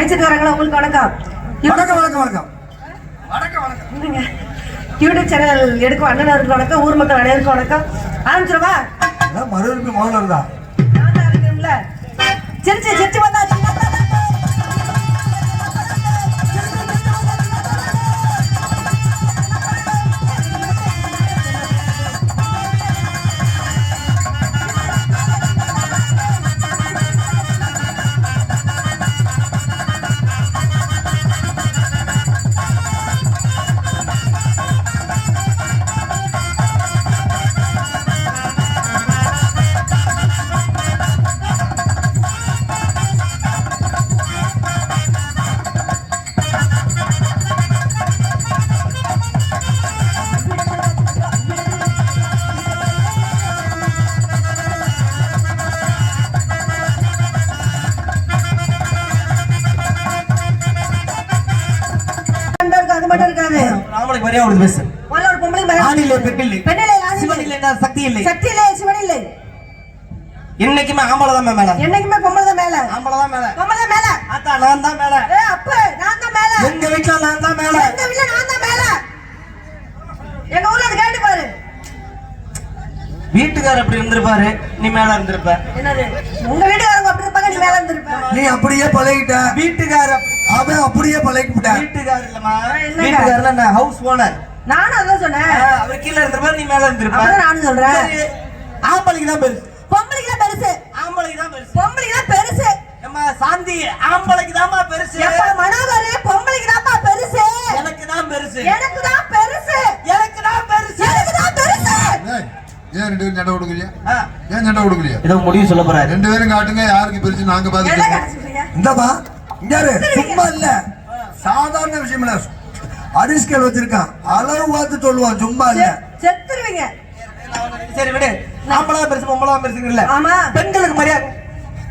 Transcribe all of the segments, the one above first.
மைச்சத்துக்காரங்களா உங்களுக்கு வணக்கம். வணக்கம் வணக்கம் வணக்கம். வணக்கம் வணக்கம். யூடியூப் சேனல் எடுக்கும் அண்ணனருக்கு வணக்கம் ஊர் மக்கள் அனைவருக்கும் வணக்கம். ஆரம்பிச்சிடவா? அதான் மறுபடியும் முதல்ல இருந்தா. சிரிச்சு சிரிச்சு மரியாதை கொடுத்து பேசு முதல்ல ஒரு பொம்பளை ஆண் இல்லை பெண் இல்லை ஆண் இல்லை. சிவன் இல்லை என்றால் சக்தி இல்லை சக்தி இல்லை சிவன் இல்லை என்னைக்குமே ஆம்பளை தான் மேல. என்னைக்குமே பொம்பளை தான் மேல. ஆம்பளை தான் மேல. பொம்பளை தான் மேல. ஆத்தா நான் தான் மேல. ஏ அப்ப நான் தான் மேல. எங்க வீட்டுல நான் தான் மேல. எங்க வீட்ல நான் தான் மேல. எங்க ஊர்ல அது கேட்டு பாரு. வீட்டுக்காரர் அப்படி இருந்திருப்பாரு? நீ மேல இருந்திருப்ப. என்னது? உங்க வீட்டுக்காரங்க அப்படி இருப்பாங்க நீ மேல இருந்திருப்ப. நீ அப்படியே பழகிட்ட. வீட்டுக்காரர் அவன் அப்படியே பழகிவிட்ட வீட்டுக்காரர் இல்லம்மா என்னங்க? வீட்டுக்காரர் நான் ஹவுஸ் ஓனர் நானும் அதான் சொன்னேன். அவர் கீழ இருந்திருப்பாரு நீ மேல இருந்திருப்ப. நானும் சொல்றேன். ஆம்பளைக்கு தான் பெருசு. பொம்பளைக்கு தான் பெருசு. ஆம்பளைக்கு தான் பெருசு. பொம்பளைக்கு தான் பெருசு. அம்மா சாந்தி ஆம்பளைக்கு தான்மா பெருசு. எப்ப மனோகரே பொம்பளைக்கு தான்ப்பா பெருசு. எனக்கு தான் பெருசு. எனக்கு தான் பெருசு. எனக்கு தான் பெருசு. எனக்கு தான் பெருசு. ஏன் ரெண்டு பேரும் சண்டை கொடுக்கலையா ஆ, ஏன் சண்டை கொடுக்கலையா ஏதோ முடிவு சொல்ல போறாரு. ரெண்டு பேரும் காட்டுங்க யாருக்கு பிரிச்சு நாங்க பாத்துக்கிறோம். இந்தப்பா. சும்மா இல்ல. சாதாரண விஷயம் இல்ல அடிஸ்கேல் வச்சிருக்கான் அளவு பார்த்து சொல்லுவான் சும்மா இல்ல. செத்துருவீங்க. சரி விடு. தான் பெருசு பொம்பளை தான் பெருசுங்கல்ல ஆமா. பெண்களுக்கு மரியாதை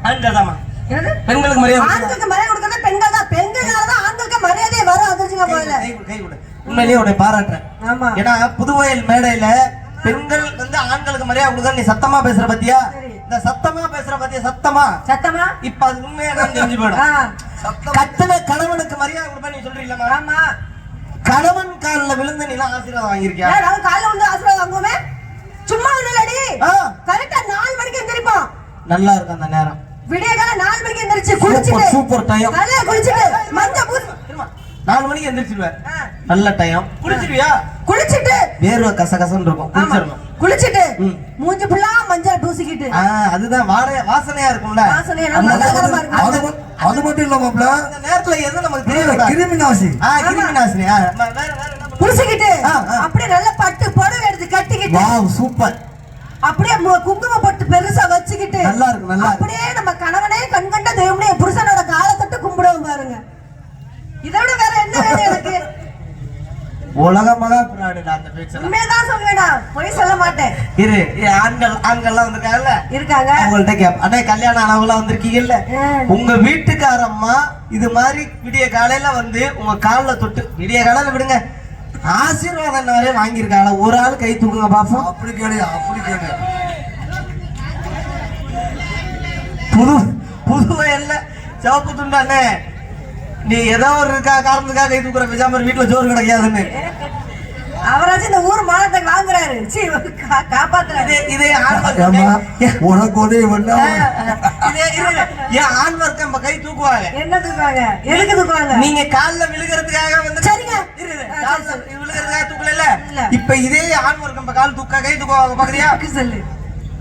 ஆண்கள் பெண்களுக்கு மரியாதை கொடுக்கணும். ஆண்களுக்கு மரியாதை கொடுக்கறது பெண்கள் தான் பெண்கள்னால தான் ஆண்களுக்கு மரியாதை வரும் அதுச்சுங்க போல. உண்மையிலேயே உன்னை பாராட்டுறேன். ஆமா. ஏன்னா புதுவயல் மேடையில பெண்கள் வந்து ஆண்களுக்கு மரியாதை கொடுக்க நீ சத்தமா பேசுற பத்தியா. இந்த சத்தமா பேசுற பத்தியா? சத்தமா? சத்தமா? இப்ப அது உண்மையா தெரிஞ்சு ஆ, போயிடும் கத்தன கணவனுக்கு மரியாதை கொடுப்பா நீ சொல்றீங்களா ஆமா. கணவன் கால்ல விழுந்து நீ எல்லாம் ஆசீர்வாதம் வாங்கியிருக்கியா? நாங்க காலைல வந்து ஆசீர்வாதம் வாங்குவோமே? சும்மா ஒண்ணுலடி. கரெக்டா நாலு மணிக்கு எந்திரிப்போம் நல்லா இருக்கு அந்த நேரம். விடிய கால நாலு மணிக்கு எந்திரிச்சு குளிச்சுட்டு சூப்பர் டைம் தலைய குளிச்சுட்டு மஞ்சள் பூசி நாலு மணிக்கு எந்திரிச்சிருவேன். ஆ, நல்ல டைம் குளிச்சிருவியா? குளிச்சுட்டு வேர்வை கசகசன்னு இருக்கும். குளிச்சிடணும். குளிச்சுட்டு. மூஞ்சி ஃபுல்லா மஞ்சள் பூசிக்கிட்டு. அதுதான் வாசனையா இருக்கும்ல. அது மட்- அது மட்டும் இல்ல மாப்ள. நேரத்துல எது நமக்கு தெரியல கிருமி நாசி ஆ கிருமி நாசினி? குளிச்சுக்கிட்டு. அப்படியே நல்ல பட்டு புடவை எடுத்து கட்டிக்கிட்டு வாவ் சூப்பர். அப்படியே குங்கும பொட்டு பெருசா வச்சுக்கிட்டு நல்லா இருக்கு, நல்லா. அப்படியே நம்ம கணவனே கண்கண்ட தெய்வம்னே புருஷனோட காலை தொட்டு கும்பிடுவோம் பாருங்க. இதை விட வேற என்ன வேணும் எனக்கு? உலக மகா பிராடுடா அந்த பேச்செல்லாம் உண்மையதான் சொல்லுவேடா. பொய் சொல்ல மாட்டேன். இரு ஆண்கள் ஆண்கள்லாம் வந்திருக்காங்கல்ல? இருக்காங்க. அவங்கள்ட்ட கேப் அண்ணே கல்யாணம் ஆனவங்களாம் வந்திருக்கீங்கல்ல. உங்க வீட்டுக்காரம்மா இது மாதிரி விடிய காலையில வந்து உங்க கால்ல தொட்டு விடிய காலையில விடுங்க. ஆசீர்வாதம் என்ன வரையும் வாங்கியிருக்காங்க ஒரு ஆள் கை தூக்குங்க பாப்போம். அப்படி கேளு அப்படி கேளு. புது புது வயல்ல சிவப்பு துண்டானே நீ ஏதோ ஒரு இருக்கா காரணத்துக்காக கை தூக்குற பேசாம வீட்டுல சோறு கிடைக்காதுன்னு. அவராச்சும் இந்த ஊர் மானத்தை வாங்குறாரு. சீ கா- காப்பாத்துறாரு. இதே உனக்கு இதே இது ஏன் ஆண் வர்க்கம் கை தூக்குவாங்க. என்ன தூக்குவாங்க? எதுக்கு தூக்குவாங்க? நீங்க கால்ல விழுகிறதுக்காக வந்து சரிங்க. இரு, இரு. ஆ, கால்ல சரி, விழுகிறதுக்காக தூக்கல. இப்ப இதே ஆண் வர்க்கம் கால் தூக்க கை தூக்குவாங்க பாக்குறியா? சொல்லு.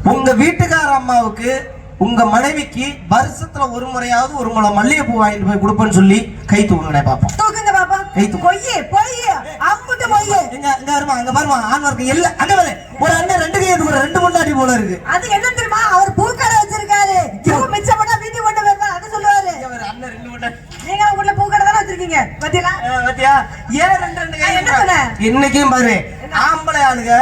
உங்க வீட்டுக்கார அம்மாவுக்கு உங்க மனைவிக்கு வருஷத்துல ஒரு முறையாவது ஒரு முளை மல்லிகைப்பூ வாங்கிட்டு போய் கொடுப்பேன்னு சொல்லி கை தூக்குங்கடே பாப்போம் தூக்குங்க பாப்பா. கை தூக்கு. பொய்யே பொய்யே. அம்புட்டு பொய்யே. எங்க இங்க வருமா அங்க பாருமா ஆண் வர்க்கம் இல்ல. அங்க பாரு ஒரு அண்ணன் ரெண்டு கை தூக்குற ரெண்டு முன்னாடி போல இருக்கு. அது என்ன தெரியுமா? அவர் பூக்கடை வச்சிருக்காரு. பூ மிச்சம் பண்ணா வீட்டுக்கு கொண்டு வருவார் அதை சொல்லுவாரு. இங்க அண்ணன் ரெண்டு முன்னாடி. நீங்க வீட்டுல பூக்கடை தானே வச்சிருக்கீங்க? பாத்தீங்களா? பாத்தியா? ஏன் ரெண்டு ரெண்டு கை என்ன சொன்னேன்? இன்னைக்கும் பாரு ஆம்பளை ஆளுங்க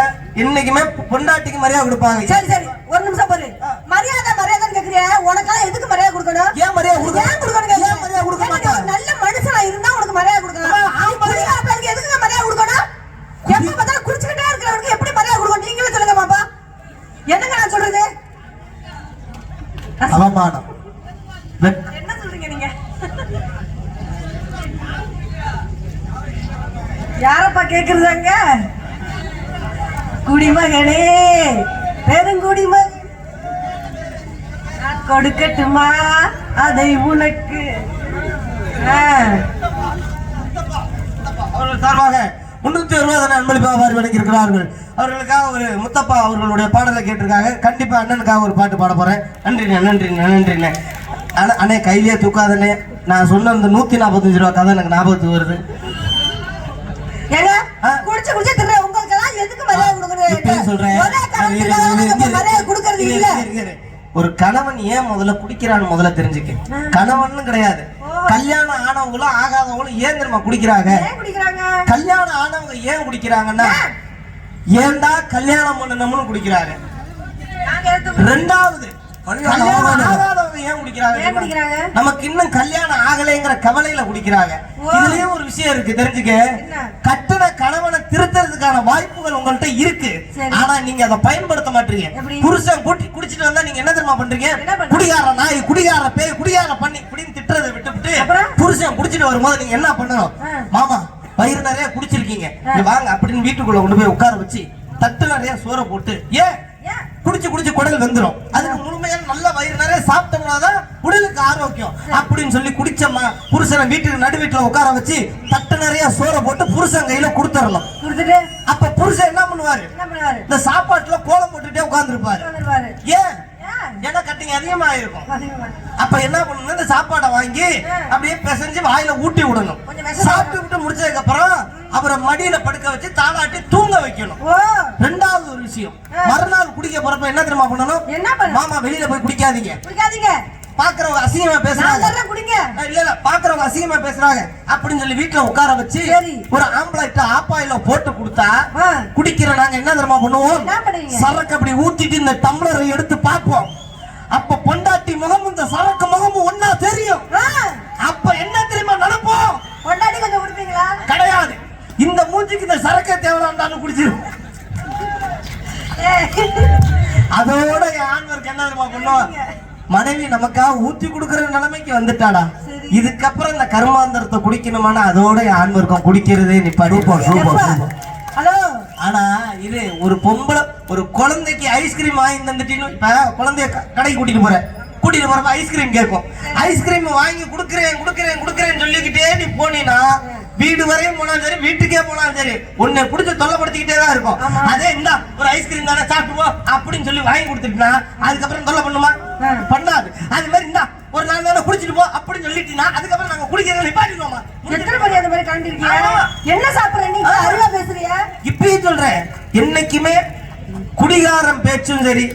இன்னைக்குமே பொண்டாட்டிக்கு மரியாதை கொடுப்பாங்க. சரி சரி. ஒரு நிமிஷம் பாரு மரியாதை மரியாதை கேக்குறிய? உனக்கா எதுக்கு மரியாதை கொடுக்கணும்? ஏன் மரியாதை கொடுக்கணும் ஏன் கொடுக்கணும் ஏன் மரியாதை கொடுக்க மாட்டேன்? நல்ல மனுஷனா இருந்தா உனக்கு மரியாதை கொடுக்கணும் குடிகாரங்களுக்கு எதுக்கு மரியாதை கொடுக்கணும்? எப்ப பார்த்தாலும் குடிச்சுக்கிட்டே இருக்கிறவனுக்கு எப்படி மரியாதை கொடுக்கணும்? நீங்களே சொல்லுங்க பாப்பா என்னங்க நான் சொல்றது? அவமானம். என்ன சொல்றீங்க நீங்க? யாரப்பா கேக்குறதாங்க குடிமகனே பெருங்குடிமகன் நான் கொடுக்கட்டுமா? அதை உனக்கு. சார்பாக முன்னூத்தி அறுபது அன்பளிப்பாக வாரி வழங்கியிருக்கிறார்கள் அவர்களுக்காக ஒரு முத்தப்பா அவர்களுடைய பாடலை கேட்டிருக்காங்க. கண்டிப்பா அண்ணனுக்காக ஒரு பாட்டு பாட போறேன். நன்றிண்ணே நன்றிண்ணே நன்றிண்ணே. அண்ணா அண்ணே கையிலேயே தூக்காதண்ணே. நான் சொன்ன அந்த நூத்தி நாற்பத்தஞ்சு ரூபா கதை எனக்கு ஞாபகத்துக்கு வருது. ஆ? குடிச்சு குடிச்சு தின்ற உங்களுக்கெல்லாம் எதுக்கு மரியாதை இப்பயும் சொல்றேன். ஒரே கணவன் ஏன் முதல்ல குடிக்கிறான்னு முதல்ல தெரிஞ்சுக்க. கணவன் கிடையாது. கல்யாணம் ஆனவங்களும் ஆகாதவங்களும் ஏன் தெரியுமா குடிக்கிறாங்க? கல்யாணம் ஆனவங்க ஏன் குடிக்கிறாங்கன்னா ஏன்டா கல்யாணம் பண்ணணும்னு குடிக்கிறாங்க ரெண்டாவது? நமக்கு இன்னும் கல்யாணம் ஆகலைங்கிற கவலையில குடிக்கிறாங்க. இதுலயும் ஒரு விஷயம் இருக்கு தெரிஞ்சுக்க? கட்டுன கணவனை திருத்துறதுக்கான வாய்ப்புகள் உங்கள்ட்ட இருக்கு. ஆனா நீங்க அதை பயன்படுத்த மாட்டீங்க? புருஷன் கூட்டி குடிச்சிட்டு வந்தா நீங்க என்ன தெரியுமா பண்றீங்க? குடிகார நாய் குடிகார பேய் குடிகார பண்ணி இப்படின்னு திட்டுறதை விட்டுவிட்டு? புருஷன் குடிச்சிட்டு வரும்போது நீங்க என்ன பண்ணணும். மாமா வயிறு நிறைய குடிச்சிருக்கீங்க வாங்க அப்படின்னு வீட்டுக்குள்ள கொண்டு போய் உட்கார வச்சு தட்டு நிறைய சோறை போட்டு ஏன் குடிச்சு குடிச்சு குடல் வெந்துரும் அதுக்கு முழுமையான நல்ல வயிறு நிறைய சாப்பிட்டோம்னா தான் உடலுக்கு ஆரோக்கியம் அப்படின்னு சொல்லி குடிச்சம்மா புருஷனை வீட்டுக்கு நடு வீட்டுல உட்கார வச்சு தட்டு நிறைய சோறை போட்டு புருஷன் கையில கொடுத்துடலாம் அப்ப புருஷன் என்ன பண்ணுவாரு? இந்த சாப்பாட்டுல கோலம் போட்டுட்டே உட்கார்ந்துருப்பாரு. ஏன்? ஏன்? ஏன்னா கட்டிங் அதிகமா. இருக்கும்? அப்ப என்ன பண்ணணும் இந்த சாப்பாடை வாங்கி அப்படியே பிசைஞ்சு வாயில ஊட்டி விடணும். சாப்பிட்டு விட்டு முடிச்சதுக்கு அப்புறம் அப்புறம் மடியில படுக்க வச்சு தாளாட்டி தூங்க வைக்கணும். ஓ. ரெண்டாவது ஒரு விஷயம். மறுநாள் குடிக்க போறப்ப என்ன தெரியுமா பண்ணணும்? மாமா வெளியில போய் குடிக்காதீங்க. குடிக்காதீங்க. பாக்குறவங்க அசிங்கமா பேசுறாங்க. குடிங்க. இல்ல இல்ல பாக்குறவங்க அசிங்கமா பேசுறாங்க. அப்படின்னு சொல்லி வீட்டுல உட்கார வச்சு. ஒரு ஆம்பளைட்ட ஆப்பாயில போட்டு கொடுத்தா. குடிக்கிற நாங்க என்ன தெரியுமா பண்ணுவோம்? சரக்கு அப்படி ஊத்திட்டு இந்த டம்ளரை எடுத்து பார்ப்போம். அப்ப பொண்டாட்டி முகமும் இந்த சரக்கு முகமும் ஒன்னா தெரியும். அப்ப என்ன தெரியுமா நினைப்போம் கொண்டாடி கொஞ்சம் குடிப்பீங்களா? கிடையாது. இந்த மூஞ்சிக்கு இந்த சரக்கே தேவையாண்டான்னு குடிச்சிரும். ஏய், அதோட ஆண்வருக்கு என்ன தெரியுமா பண்ணும்? மனைவி நமக்காக ஊத்தி கொடுக்கிற நிலைமைக்கு வந்துட்டாடா. இதுக்கப்புறம் இந்த கருமாந்திரத்தை குடிக்கணுமானா அதோட ஆண்வர்க்கம் குடிக்கிறதே? Super hello? ஆனா இது ஒரு பொம்பளை ஒரு குழந்தைக்கு ஐஸ்கிரீம் வாங்கி தந்துட்டீங்க இப்ப குழந்தைய க- கடைக்கு கூட்டிட்டு போற கூட்டிட்டு போறப்ப ஐஸ்கிரீம் கேட்கும். ஐஸ்கிரீம் வாங்கி குடுக்குறேன் குடுக்குறேன் குடுக்குறேன்னு சொல்லிக்கிட்டே நீ போனீனா வீடு வரையும் போனாலும் சரி வீட்டுக்கே போனாலும் சரி உன்னை பிடிச்ச தொல்லைப்படுத்திக்கிட்டே தான் இருக்கும். அதே இந்தா ஒரு ஐஸ்கிரீம் தானே சாப்பிட்டு போ அப்படின்னு சொல்லி வாங்கி கொடுத்துட்டுனா அதுக்கப்புறம் தொல்லை பண்ணுமா. பண்ணாது. அது மாதிரி இந்தா ஒரு நாள் குடிச்சிட்டு போ அப்படின்னு சொல்லிட்டீங்கன்னா அதுக்கப்புறம் நாங்க குடிக்கிறத நிப்பாட்டிடுவோமா? எத்தனை மணி அந்த மாதிரி கண்டிருக்கீங்க. என்ன சாப்பிடுற நீ. அருளா பேசுறிய? இப்பயும் சொல்றேன். என்னைக்குமே குடிகாரம் பேச்சும் சரி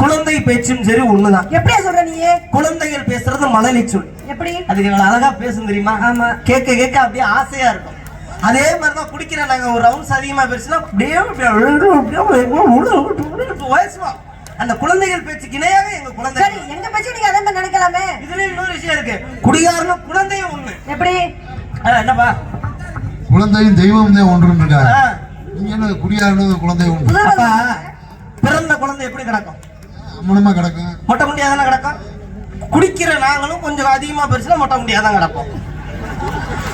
குழந்தை பேச்சும் சரி ஒண்ணுதான். எப்படியா சொல்ற நீ? குழந்தைகள் பேசுறது மழலை சொல் எப்படி? அது இவ்வளவு அழகா பேசும் தெரியுமா? ஆமா. கேட்க கேட்க அப்படியே ஆசையா இருக்கும். அதே மாதிரிதான் குடிக்கிற நாங்க ஒரு ரவுண்ட்ஸ் அதிகமா பேசினா அப்படியே. அந்த குழந்தைகள் பேச்சுக்கு இணையாக எங்க சரி குழந்தை எங்க பேச்சு நீங்க அதே மாதிரி நினைக்கலாமே? இதுல இன்னொரு விஷயம் இருக்கு. குடிகாரனும் குழந்தையும் ஒண்ணு. எப்படி? ஆ, என்னப்பா? குழந்தையும் தெய்வம் தான் ஒன்று இருக்காங்க நீங்க என்ன குடியாருன்னு குழந்தை அப்பா பிறந்த குழந்தை எப்படி கிடக்கும்? அம்மனமா கிடக்கும். மொட்டை முடியா தானே கிடக்கும்? குடிக்கிற நாங்களும் கொஞ்சம் அதிகமா பெருசுனா மொட்டை முடியா தான் கிடப்போம்.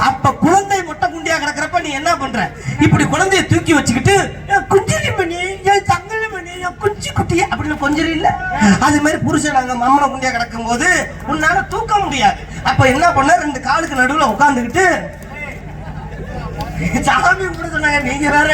அப்ப குழந்தை மொட்டை குண்டியா கிடக்கிறப்ப நீ என்ன பண்ற? இப்படி குழந்தைய தூக்கி வச்சுக்கிட்டு "என் குஞ்சிரி மணி என் தங்கலி மணி என் குஞ்சி குட்டி அப்படின்னு கொஞ்சம் இல்ல. அது மாதிரி புருஷன் நாங்க மம்மனை குண்டியா கிடக்கும் போது உன்னால தூக்க முடியாது. அப்ப என்ன பண்ண? ரெண்டு காலுக்கு நடுவுல உட்காந்துக்கிட்டு சாமி கூட சொன்னாங்க நீங்க வேற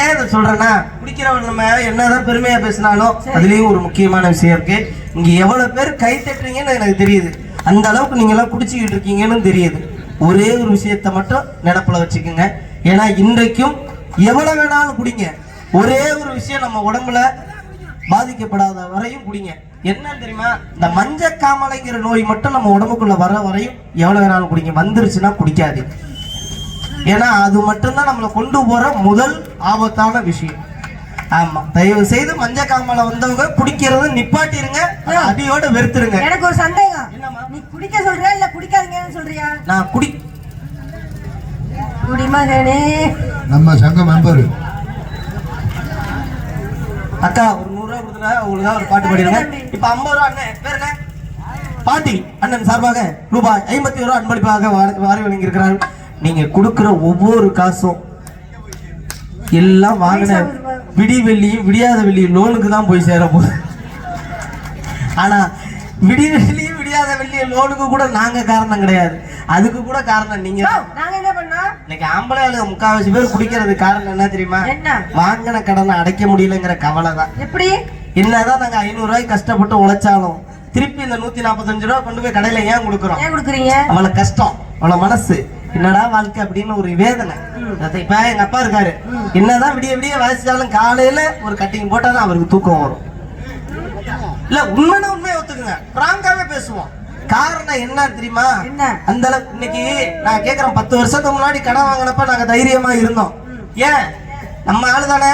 ஏன் இதை சொல்றேன்னா குடிக்கிறவன் நம்ம என்னதான் பெருமையா பேசினாலும் அதுலயும் ஒரு முக்கியமான விஷயம் இருக்கு. இங்க எவ்வளவு பேர் கை தட்டுறீங்கன்னு எனக்கு தெரியுது. அந்த அளவுக்கு நீங்க எல்லாம் குடிச்சுக்கிட்டு இருக்கீங்கன்னு தெரியுது. ஒரே ஒரு விஷயத்த மட்டும் நினப்பில் வச்சுக்கோங்க. ஏன்னா இன்றைக்கும் எவ்வளவு வேணாலும் குடிங்க. ஒரே ஒரு விஷயம் நம்ம உடம்புல பாதிக்கப்படாத வரையும் குடிங்க. என்னன்னு தெரியுமா? இந்த மஞ்ச காமலைங்கிற நோய் மட்டும் நம்ம உடம்புக்குள்ள வர வரையும் எவ்வளவு வேணாலும் குடிங்க. வந்துருச்சுன்னா குடிக்காது ஏன்னா அது மட்டும்தான் நம்மளை கொண்டு போற முதல் ஆபத்தான விஷயம். ஆமா. தயவு செய்து மஞ்ச காமலை வந்தவங்க குடிக்கிறத நிப்பாட்டிருங்க அடியோட வெறுத்துருங்க. எனக்கு ஒரு சந்தேகம்? நீ குடிக்க சொல்றியா இல்ல குடிக்காதீங்கன்னு சொல்றியா? நான் குடி குடிமகனே நம்ம சங்க மெம்பர். அக்கா ஒரு நூறு ரூபா கொடுத்துட்டா உங்களுக்காக ஒரு பாட்டு பாடிடுங்க. இப்ப ஐம்பது ரூபா அண்ணன் பேர் என்ன? பாட்டி அண்ணன் சார்பாக ரூபாய் ஐம்பத்தி ரூபா அன்பளிப்பாக வாரி வாரி வழங்கியிருக்கிறார். நீங்க கொடுக்கிற ஒவ்வொரு காசும் எல்லாம் வாங்கின விடி வெள்ளியும் விடியாத வெள்ளியும் லோனுக்கு தான் போய் சேர போகுது ஆனா விடி வெள்ளியும் விடியாத வெள்ளியும் லோனுக்கு கூட நாங்க காரணம் கிடையாது. அதுக்கு கூட காரணம் நீங்க என்ன பண்ணோம்? இன்னைக்கு ஆம்பளை ஆளுங்க முக்காவாசி பேர் குடிக்கிறது காரணம் என்ன தெரியுமா? என்ன? வாங்கின கடனை அடைக்க முடியலங்கிற கவலை தான். எப்படி? என்னதான் நாங்க ஐநூறு ரூபாய் கஷ்டப்பட்டு உழைச்சாலும் திருப்பி இந்த நூத்தி நாற்பத்தஞ்சு ரூபா கொண்டு போய் கடையில ஏன் கொடுக்குறோம்? ஏன் கொடுக்குறீங்க? அவளை கஷ்டம் அவளை மனசு. என்னடா வாழ்க்கை அப்படின்னு ஒரு வேதனை. இப்ப எங்க அப்பா இருக்காரு. என்னதான் விடிய விடிய வயசாலும் காலையில ஒரு கட்டிங் போட்டாதான் அவருக்கு தூக்கம் வரும். இல்ல உண்மைனா உண்மையை ஒத்துக்குங்க. பிராங்காவே பேசுவோம். காரணம் என்ன தெரியுமா? என்ன? அந்த அளவுக்கு இன்னைக்கு நான் கேக்குறேன் பத்து வருஷத்துக்கு முன்னாடி கடன் வாங்கினப்ப நாங்க தைரியமா இருந்தோம். ஏன்? நம்ம ஆளு தானே.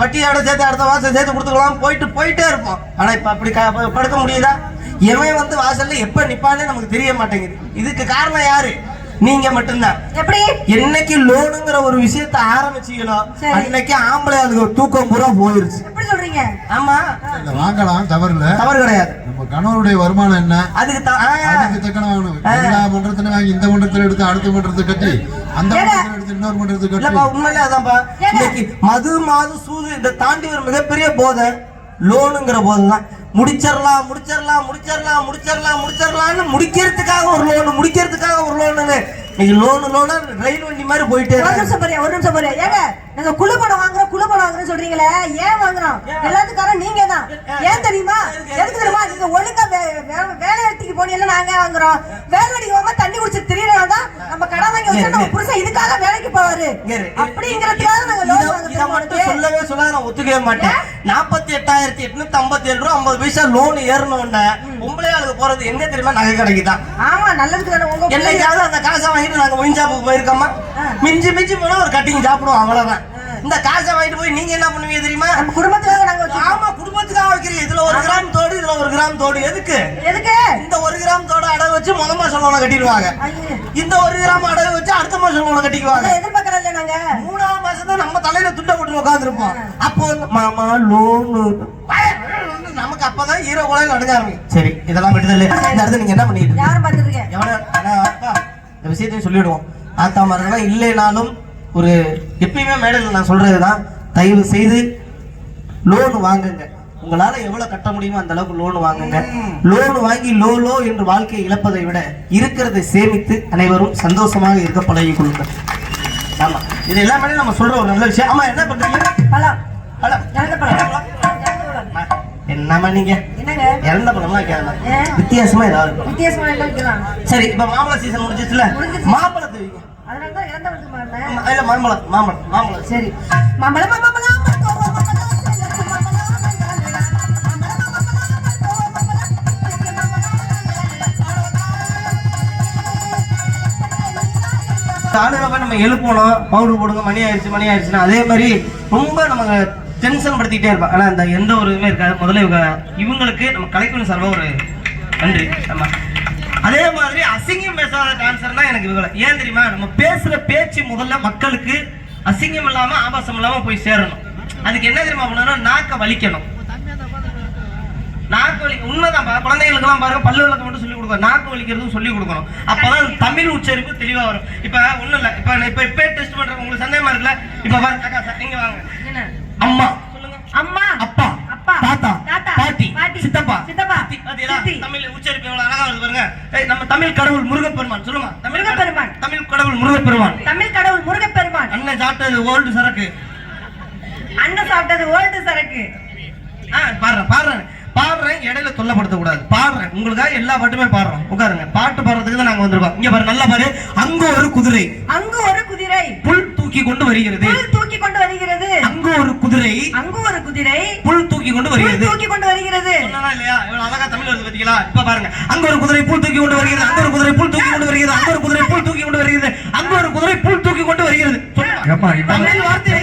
வட்டியோட சேர்த்து அடுத்த மாசம் சேர்த்து கொடுத்துக்கலாம் போயிட்டு போயிட்டே இருப்போம். ஆனா இப்ப அப்படி படுக்க முடியுதா? எவன் வந்து வாசல்ல எப்ப நிப்பானே நமக்கு தெரிய மாட்டேங்குது. இதுக்கு காரணம் யாரு? நீங்க மட்டும்தான். எப்படி? என்னைக்கு லோனுங்கிற ஒரு விஷயத்த ஆரம்பிச்சீங்களோ. அன்னைக்கு ஆம்பளை ஆளுங்க தூக்கம் பூரா போயிருச்சு. எப்படி சொல்றீங்க? ஆமா. இல்ல, வாங்கலாம் தவறு இல்ல தவறு கிடையாது. நம்ம கணவருடைய வருமானம் என்ன? அதுக்கு அதுக்கு தக்கன வாங்கணும். எல்லா மன்றத்திலும் வாங்கி இந்த மன்றத்துல எடுத்து அடுத்த மன்றத்தை கட்டி அந்த? மன்றத்துல இன்னொரு மன்றத்தை இல்லப்பா கட்டி உண்மையிலே அதான்ப்பா? இன்னைக்கு மது மாது சூது இதை தாண்டி ஒரு மிகப்பெரிய போதை லோனுங்கிற போதை தான் முடிச்சிடலாம் முடிச்சிடலாம் முடிச்சிடலாம் முடிச்சிடலாம் முடிச்சிடலாம்னு முடிக்கிறதுக்காக ஒரு லோனு முடிக்கிறதுக்காக ஒரு லோனு இன்னைக்கு லோனு லோனா ரயில் வண்டி மாதிரி போயிட்டே ஒரு நிமிஷம் பாரு ஒரு நிமிஷம் பாரு ஏங்க? நாங்க குழு பணம் வாங்குறோம் குழு பணம் வாங்குறோம் சொல்றீங்களே ஏன் வாங்குறோம்? எல்லாத்துக்காரன் நீங்க தான் ஏன்? தெரியுமா? எதுக்கு தெரியுமா? நீங்க ஒழுங்கா வேலை இடத்துக்கு போனீங்கல்ல நாங்க வாங்குறோம்? வேலை வெடிக்க போகாம தண்ணி குடிச்சு திரியறதா தான் நம்ம கடன் வாங்கி வச்சா நம்ம புருஷன் இதுக்காக வேலைக்கு போவாரு. அப்படிங்கறதுக்காக நாங்க லோன் மட்டும் சொல்லவே சொல்லாத நான் ஒத்துக்கவே மாட்டேன். நாற்பத்தி எட்டாயிரத்தி எட்நூத்தி ஐம்பத்தி ஏழு ரூபா ஐம்பது பைசா லோன் ஏறணும்னு. பொம்பளை ஆளுக்கு போறது எங்க தெரியுமா? நகை கடைக்கு தான். ஆமா நல்லதுக்கு தானே. உங்க என்னைக்காவது அந்த காசை வாங்கிட்டு நாங்க மொயின் ஷாப்புக்கு போயிருக்கோமா? மிஞ்சி மிஞ்சி போனா ஒரு கட்டிங் சாப்பிடுவோம் அவ்வளவுதான். இந்த காசை வாங்கிட்டு போய் நீங்க என்ன பண்ணுவீங்க தெரியுமா? குடும்பத்துக்காக நாங்க ஆமா குடும்பத்துக்காக வைக்கிறீங்க. இதுல ஒரு கிராம் தோடு இதுல ஒரு கிராம் தோடு. எதுக்கு? எதுக்கு? இந்த ஒரு கிராம் தோடு அடகு வச்சு முத மாசம் லோனை கட்டிடுவாங்க இந்த ஒரு கிராம் அடகு வச்சு அடுத்த மாசம் லோனை கட்டிக்குவாங்க. அதை எதிர்பார்க்கறோம்ல நாங்க. மூணாவது மாசம் தான் நம்ம தலையில துட்ட போட்டு உட்காந்துருப்போம் அப்போ மாமா லோனு. நமக்கு அப்பதான் ஹீரோ கூட நடுங்க ஆரம்பிக்கும். சரி இதெல்லாம் விடுதல் இந்த இடத்துல நீங்க என்ன பண்ணிட்டு? யாரும் பார்த்துருக்கேன் எவனா இந்த விஷயத்தையும் சொல்லிடுவோம். ஆத்தாமார்கள்லாம் இல்லைனாலும் ஒரு எப்பயுமே மேடையில் நான் சொல்றதுதான் தயவு செய்து லோன் வாங்குங்க. உங்களால எவ்வளவு கட்ட முடியுமோ அந்த அளவுக்கு லோன் வாங்குங்க. லோன் வாங்கி லோ லோ என்று வாழ்க்கையை இழப்பதை விட இருக்கிறதை சேமித்து அனைவரும் சந்தோஷமாக இருக்க பழகிக் கொள்ளுங்கள். ஆமா. இது எல்லாமே நம்ம சொல்ற ஒரு நல்ல விஷயம். ஆமா என்ன பண்றீங்க? பழம். பழம். என்னம்மா நீங்க? இறந்த பழம்லாம் கேட்கலாம்? வித்தியாசமா ஏதாவது சரி இப்ப மாம்பழ சீசன் முடிஞ்சிச்சுல. முடிஞ்சிச்சு. மாம்பழத்தை வைங்க அதனால தான் இறந்த வந்து மாறினேன் ஆமா, இல்ல மாம்பழம் மாம்பழம் மாம்பழம். சரி. மாம்பழம் மாம்பழம் காலையில போய் நம்ம எழுப்பணும் பவுடர் போடுங்க மணி ஆயிடுச்சு மணி ஆயிடுச்சுன்னா அதே மாதிரி ரொம்ப நமக்கு டென்ஷன் படுத்திக்கிட்டே இருப்போம். ஆனா அந்த எந்த ஒரு இதுவுமே இருக்காது. முதல்ல இவங்க இவங்களுக்கு நம்ம கலைக்குழு சார்பாக ஒரு நன்றி. ஆமா. அதே மாதிரி அசிங்கம் பேசாத டான்சர்னா எனக்கு இவங்கள. ஏன் தெரியுமா? நம்ம பேசுற பேச்சு முதல்ல மக்களுக்கு அசிங்கம் இல்லாம ஆபாசம் இல்லாம போய் சேரணும். அதுக்கு என்ன தெரியுமா பண்ணணும்? நாக்க வலிக்கணும். நாக்கு வலி உண்மைதான் குழந்தைகளுக்கெல்லாம் பாருங்க பல்லு விளக்க மட்டும் சொல்லி கொடுக்கணும். நாக்கு வலிக்கிறதும் சொல்லி கொடுக்கணும். அப்பதான் தமிழ் உச்சரிப்பு தெளிவா வரும். இப்ப ஒண்ணும் இல்ல. இப்ப இப்ப இப்பே டெஸ்ட் பண்றேன் உங்களுக்கு சந்தேகமா இருக்குல்ல? இப்ப பாருங்க அக்கா சார் இங்க வாங்க. அம்மா. சொல்லுங்க அம்மா. சித்தப்பா. சித்தப்பா. தமிழ் உச்சரிப்பு எவ்வளவு அழகா வருது பாருங்க. ஏய், நம்ம தமிழ் கடவுள் முருகப்பெருமான் சொல்லுமா? தமிழ் முருகப்பெருமான். தமிழ் கடவுள் முருகப்பெருமான். தமிழ் கடவுள் முருகப்பெருமான். அண்ணன் சாப்பிட்டது ஓல்டு சரக்கு. அண்ணன் சாப்பிட்டது ஓல்டு சரக்கு. ஆ, பாடுறேன் பாடுறேன். பாடுறேன் இடையில தொல்லப்படுத்த கூடாது பாடுறேன். உங்களுக்காக எல்லா பாட்டுமே பாடுறோம். உட்காருங்க. பாட்டு பாடுறதுக்கு தான் நாங்க வந்திருக்கோம். இங்க பாரு நல்லா பாரு. அங்க ஒரு குதிரை. அங்கு ஒரு குதிரை. புல் தூக்கி கொண்டு வருகிறது. புல் தூக்கி கொண்டு வருகிறது. ஒரு குதிரை அங்கு ஒரு குதிரை புல் தூக்கி கொண்டு வருகிறது. தூக்கி கொண்டு வருகிறது. இல்லையா? அழகா தமிழ் வருது பாத்தீங்களா இப்ப பாருங்க. அங்க ஒரு குதிரை புல் தூக்கி கொண்டு வருகிறது. அங்க ஒரு குதிரை புல் தூக்கி கொண்டு வருகிறது. அங்க ஒரு குதிரை புல் தூக்கி கொண்டு வருகிறது. அங்க ஒரு குதிரை புல் தூக்கி கொண்டு வருகிறது. தமிழ் வார்த்தை.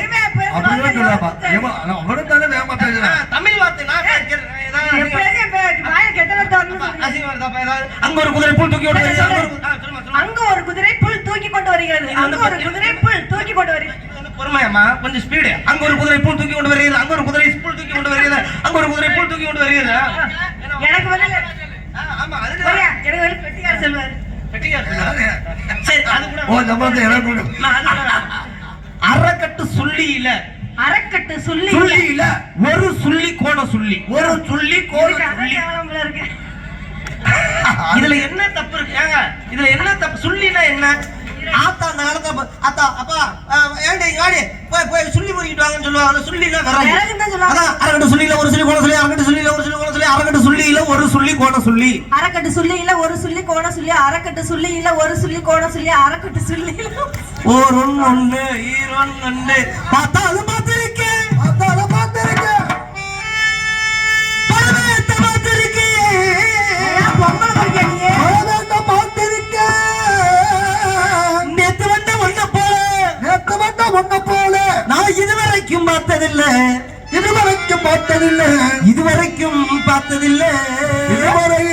ஏமா தானே வேகமா பேசுறேன். தமிழ் நான் கேட்கிறேன். அங்க ஒரு குதிரை புல் தூக்கி கொண்டு வருகிறது. அங்க ஒரு குதிரை புல் தூக்கி கொண்டு வருகிறது. அங்கு ஒரு குதிரை புல் தூக்கி கொண்டு வருகிறது. பொறுமையாம்மா கொஞ்சம் ஸ்பீடு அங்க ஒரு குதிரை புல் தூக்கி கொண்டு வருகிறது அங்க ஒரு குதிரை புல் தூக்கி கொண்டு வருகிறது அங்க ஒரு குதிரை புல் தூக்கி கொண்டு வருகிறது எனக்கு ஆ, ஆமா அதுக்கு சரியா? எனக்கு பதில் பெட்டிக்கார செல்வார் வெட்டியா சொல்லுங்க. சரி அது கூட ஓ எனக்கு கொடு. நான் அது கூட- அறக்கட்டு சொல்லி சுள்ளியில ஒரு சுள்ளி கோண சுள்ளி ஒரு சுள்ளி கோல சுள்ளி இருக்கு. இதுல என்ன தப்பு இருக்கு? இதுல என்ன தப்பு? சுள்ளினா என்ன? ஆத்தா அந்த காலத்துல அத்தா அப்பா ஏண்டி வாடி. போய் போய் சுள்ளி பொறிக்கிட்டு வாங்கன்னு சொல்லுவாங்க. சுள்ளினா. அதான் அரகட்டு சுள்ளியில ஒரு சுள்ளி கோண சுள்ளி அரகட்டு சுள்ளியில ஒரு சுள்ளி கோண சுள்ளி அரகட்டு சுள்ளியில ஒரு சுள்ளி கோண சுள்ளி. அரைக்கட்டு சொல்லி இல்ல ஒரு சொல்லி கோண சொல்லி அரைக்கட்டு சொல்லி இல்ல ஒரு சொல்லி கோண சொல்லி அரைக்கட்டு சொல்லி இல்ல ஒரு ஒண்ணு ஈரொன்னு பார்த்தாலும் பார்த்திருக்கேன். அதால பார்த்திருக்கேன். பொம்பளை பொறுக்கியா நீ இதுவரைக்கும் பார்த்ததில்லை. இதுவரைக்கும் பார்த்ததில்லை. இதுவரைக்கும் பார்த்ததில்லை. இதுவரை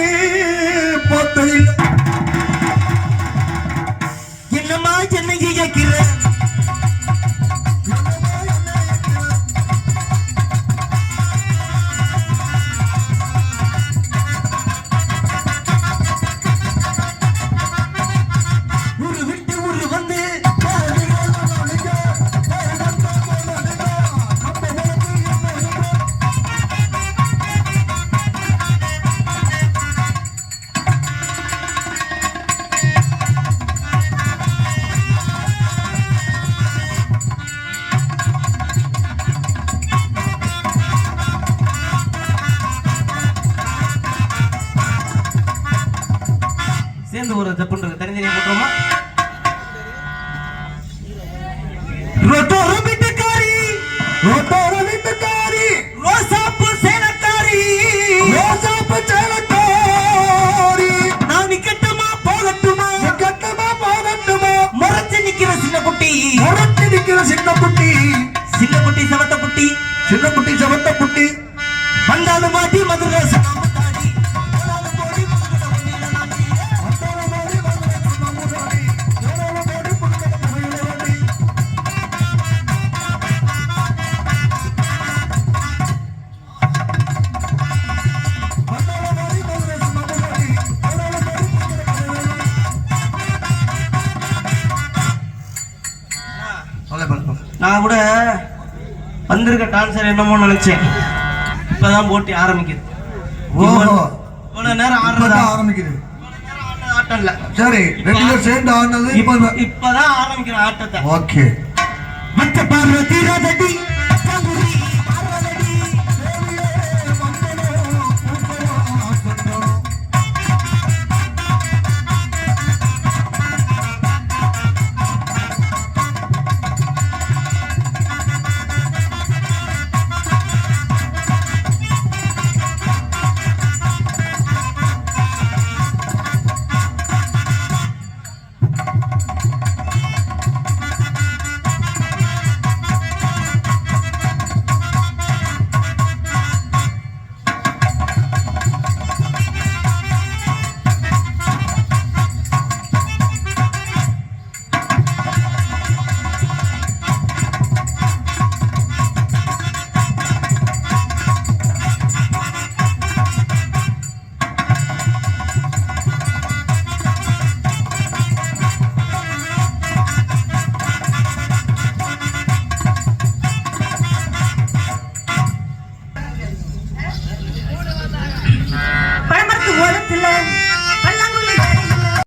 சேர்ந்து ஒரு தப்புன்றது தெரிஞ்சு போட்டுருமா? ரொட்டோரம் வீட்டுக்காரி. வீட்டுக்காரி. ரோசாப்பு சேலக்காரி. ரோசாப்பு சேலக்காரி. நான் நிக்கட்டுமா போகட்டுமா? கட்டமா போகட்டுமா? முறைச்சு நிக்கிற சின்ன குட்டி. முரட்டி நிக்கிற சின்ன குட்டி. சின்ன குட்டி சவத்த குட்டி. சின்ன குட்டி செவத்த குட்டி. வந்தாலும் மாட்டி மதுரை டான்சர் என்னமோ நினைச்சேன். இப்பதான் போட்டி ஆரம்பிக்குது. ஓஹோ. இவ்வளவு நேரம் ஆடுறதா? ஆரம்பிக்குது. ஆட்டம் இல்ல சரி ரெண்டு பேரும் சேர்ந்து ஆனது இப்ப இப்ப இப்பதான் ஆரம்பிக்கிற ஆட்டத்தை. ஓகே. மத்த பார்வதி ராதடி